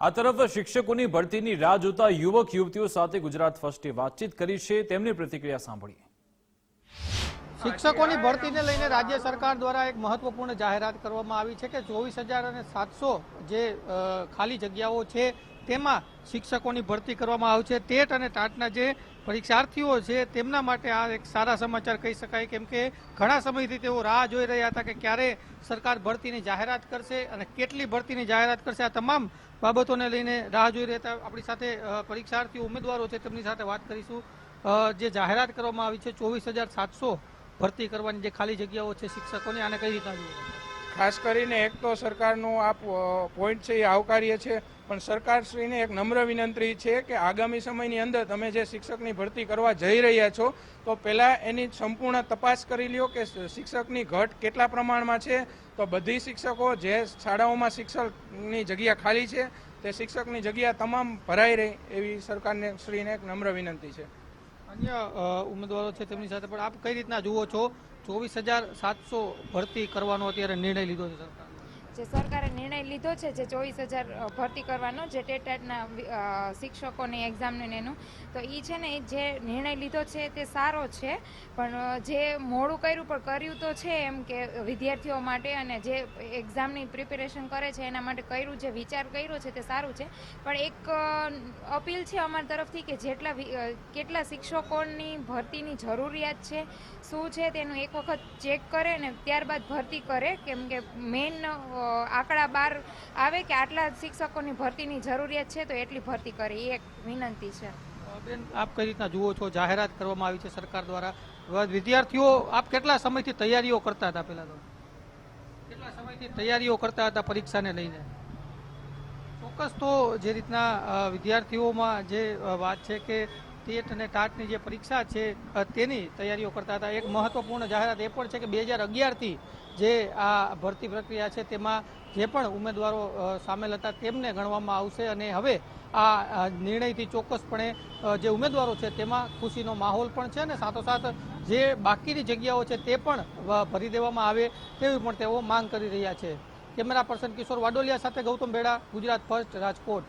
આ તરફ શિક્ષકોની ભરતીની રાહ જોતા યુવક, યુવતીઓ સાથે ગુજરાત ફર્સ્ટે વાતચીત કરી છે. તેમની પ્રતિક્રિયા સાંભળીએ. શિક્ષકોની ભરતીને લઈને રાજ્ય સરકાર દ્વારા એક મહત્વપૂર્ણ જાહેરાત કરવામાં આવી છે કે ચોવીસ હજાર અને સાતસો જે ખાલી જગ્યાઓ છે તેમાં શિક્ષકોની ભરતી કરવામાં આવશે. ટેટ અને ટાટના જે પરીક્ષાર્થીઓ છે, તેમના માટે આ એક સારા સમાચાર કહી શકાય. કેમ કે ઘણા સમયથી તેઓ રાહ જોઈ રહ્યા હતા કે ક્યારે સરકાર ભરતીની જાહેરાત કરશે અને કેટલી ભરતીની જાહેરાત કરશે. આ તમામ બાબતોને લઈને રાહ જોઈ રહ્યા હતા. આપણી સાથે પરીક્ષાર્થીઓ, ઉમેદવારો છે, તેમની સાથે વાત કરીશું. જે જાહેરાત કરવામાં આવી છે, ચોવીસ હજાર સાતસો ભરતી કરવાની જે ખાલી જગ્યાઓ છે શિક્ષકોની, આને કઈ રીતના જુઓ ખાસ કરીને એક તો સરકારનું આ પોઈન્ટ છે એ આવકાર્ય છે, પણ સરકારશ્રીને એક નમ્ર વિનંતી છે કે આગામી સમયની અંદર તમે જે શિક્ષકની ભરતી કરવા જઈ રહ્યા છો, તો પહેલાં એની સંપૂર્ણ તપાસ કરી લ્યો કે શિક્ષકની ઘટ કેટલા પ્રમાણમાં છે, તો બધી શિક્ષકો જે શાળાઓમાં શિક્ષકની જગ્યા ખાલી છે, તે શિક્ષકની જગ્યા તમામ ભરાઈ રહે એવી સરકારને શ્રીને એક નમ્ર વિનંતી છે. અન્ય ઉમેદવારો છે તેમની સાથે પણ આપ કઈ રીતના જુઓ છો? ચોવીસ હજાર સાતસો ભરતી કરવાનો અત્યારે નિર્ણય લીધો છે સરકાર. જે સરકારે નિર્ણય લીધો છે, જે ચોવીસ હજાર ભરતી કરવાનો, જે ટેટના શિક્ષકોની એક્ઝામને એનું, તો એ છે ને, જે નિર્ણય લીધો છે તે સારો છે. પણ જે મોડું કર્યું, પણ કર્યું તો છે એમ કે વિદ્યાર્થીઓ માટે અને જે એક્ઝામની પ્રિપેરેશન કરે છે એના માટે કર્યું, જે વિચાર કર્યો છે તે સારું છે. પણ એક અપીલ છે અમારી તરફથી કે જેટલા કેટલા શિક્ષકોની ભરતીની જરૂરિયાત છે, શું છે તેનું એક વખત ચેક કરે ને ત્યારબાદ ભરતી કરે, કેમ કે મેઇન આંકડા બહાર આવે કે આટલા શિક્ષકોની ભરતીની જરૂરિયાત છે, તો એટલી ભરતી કરે, એ એક વિનંતી છે. બેન, આપ કઈ રીતના જુઓ છો? જાહેરાત કરવામાં આવી છે સરકાર દ્વારા. વિદ્યાર્થીઓ, આપ કેટલા સમયથી તૈયારીઓ કરતા હતા પહેલા તો? કેટલા સમયથી તૈયારીઓ કરતા હતા પરીક્ષાને લઈને? ચોક્કસ તો જે રીતના વિદ્યાર્થીઓમાં જે વાત છે કે ટેટ અને ટાટની જે પરીક્ષા છે તેની તૈયારીઓ કરતા હતા. એક મહત્વપૂર્ણ જાહેરાત એ પણ છે કે બે હજાર અગિયારથી જે આ ભરતી પ્રક્રિયા છે, તેમાં જે પણ ઉમેદવારો સામેલ હતા તેમને ગણવામાં આવશે અને હવે આ નિર્ણયથી ચોક્કસપણે જે ઉમેદવારો છે તેમાં ખુશીનો માહોલ પણ છે અને સાથોસાથ જે બાકીની જગ્યાઓ છે તે પણ ભરી દેવામાં આવે તેવી પણ તેઓ માંગ કરી રહ્યા છે. કેમેરા પર્સન કિશોર વાડોલિયા સાથે ગૌતમ બેડા, ગુજરાત ફર્સ્ટ રાજકોટ.